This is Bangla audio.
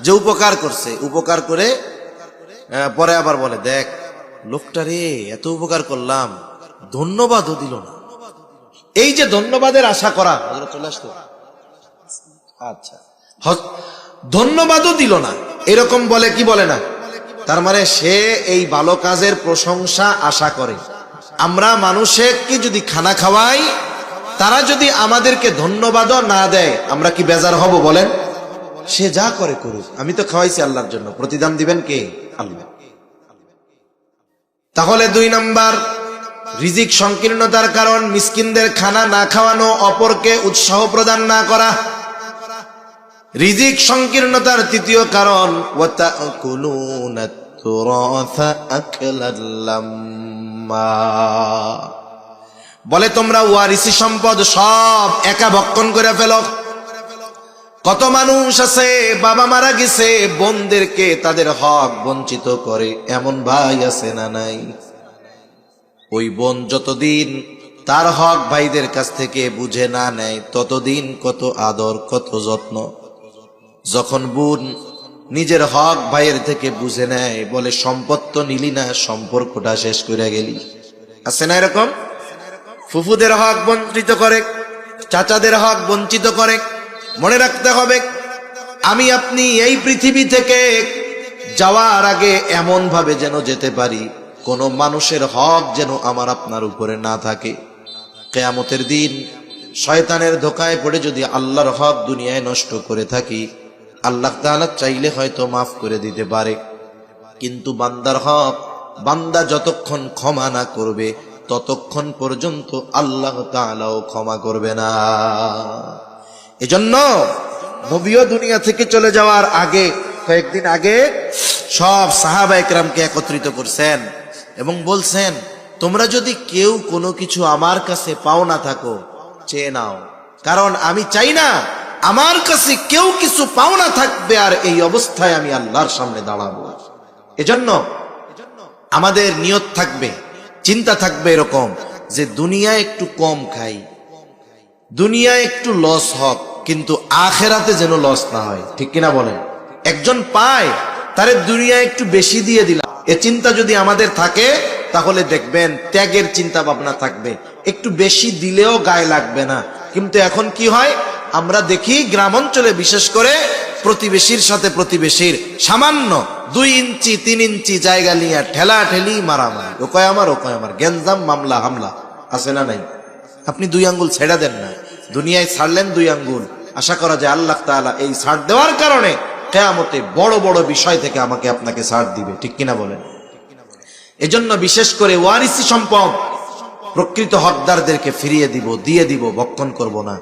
যে উপকার করছে, উপকার করে পরে আবার বলে, দেখ, লোকটা রে, এত উপকার করলাম, ধন্যবাদও দিল না। এই যে ধন্যবাদের আশা করা চলে আসতো আচ্ছা। ধন্যবাদও দিল না। এরকম বলে, কি বলে না? তার মানে সে এই ভালো কাজের প্রশংসা আশা করে। আমরা মানুষকে যদি খানা খাওয়াই, তারা যদি আমাদেরকে ধন্যবাদও না দেয়, আমরা কি বেজার হব বলেন? সে যা করে করুক, আমি তো খাওয়াইছি আল্লাহর জন্য। প্রতিদান দিবেন কে? আল্লাহ। তাহলে দুই নাম্বার, রিজিক সংকীর্ণতার কারণ, মিসকিনদের খানা না খাওয়ানো, অপরকে উৎসাহ প্রদান না করা। রিজিক সংকীর্ণতার তৃতীয় কারণ বলে তোমরা ওয়ারিসি সম্পদ সব একা ভক্ষণ করে ফেলক কত মানুষ আছে, বাবা মারা গেছে, বোনদেরকে তাদের হক বঞ্চিত করে, এমন ভাই আছে না নাই? ওই বোন যতদিন তার হক ভাইদের কাছ থেকে বুঝে না নেয়, ততদিন কত আদর, কত যত্ন। যখন বোন নিজের হক ভাইয়ের থেকে বুঝে নেয়, বলে, সম্পদ তো নিলি না, সম্পর্কটা শেষ করে গেলি। আছে না এরকম? ফুফুদের হক বঞ্চিত করে, চাচাদের হক বঞ্চিত করে মনে রাখতে হবে, আমি আপনি এই পৃথিবী থেকে যাওয়ার আগে এমন ভাবে যেন যেতে পারি, কোন মানুষের হক যেন আমার আপনার উপরে না থাকে। কেয়ামতের দিন শয়তানের ধোকায় পড়ে যদি আল্লাহর হক দুনিয়ায় নষ্ট করে থাকি, আল্লাহ তাআলা চাইলে হয়তো মাফ করে দিতে পারে। কিন্তু বান্দার হক, বান্দা যতক্ষণ ক্ষমা না করবে, ততক্ষণ পর্যন্ত আল্লাহ তাআলাও ক্ষমা করবে না। এজন্য নবীও দুনিয়া থেকে চলে যাওয়ার আগে, কয়েকদিন আগে সব সাহাবা একরামকে একত্রিত করছেন এবং বলছেন, তোমরা যদি কেউ কোনো কিছু আমার কাছে পাও না থাকো, চেয়ে নাও। কারণ আমি চাই না আমার কাছে কেউ কিছু পাওনা থাকবে আর এই অবস্থায় আমি আল্লাহর সামনে দাঁড়াবো। এজন্য আমাদের নিয়ত থাকবে, চিন্তা থাকবে এরকম যে দুনিয়া একটু কম খাই। দুনিয়া একটু লস হোক, কিন্তু আখেরাতে যেন লস না হয়। ঠিক কিনা বলেন? একজন পায়, তারে দুনিয়া একটু বেশি দিয়ে দিলাম। এ চিন্তা যদি আমাদের থাকে, তাহলে দেখবেন ত্যাগের চিন্তা ভাবনা থাকবে। একটু বেশি দিলেও গায়ে লাগবে না। কিন্তু এখন কি হয়? আমরা দেখি গ্রাম অঞ্চলে বিশেষ করে প্রতিবেশীর সাথে প্রতিবেশীর সামান্য দুই ইঞ্চি, তিন ইঞ্চি জায়গা নিয়ে ঠেলা ঠেলি মারামারি। ও কয় আমার, ও কয় আমার। গেঞ্জাম মামলা, হামলা। আছে না নাই? আপনি দুই আঙ্গুল ছেড়া দেন না। দুনিয়ায় ছাড়লেন দুই আঙ্গুল। আশা করা যায় আল্লাহ তালা এই ছাড় দেওয়ার কারণে কেয়ামতে বড় বড় বিষয় থেকে আমাকে আপনাকে ছাড় দিবে। ঠিক কিনা বলেন? এজন্য বিশেষ করে ওয়ারিসি সম্পদ প্রকৃত হকদারদেরকে ফিরিয়ে দিব, দিয়ে দিব, বক্ষণ করব না।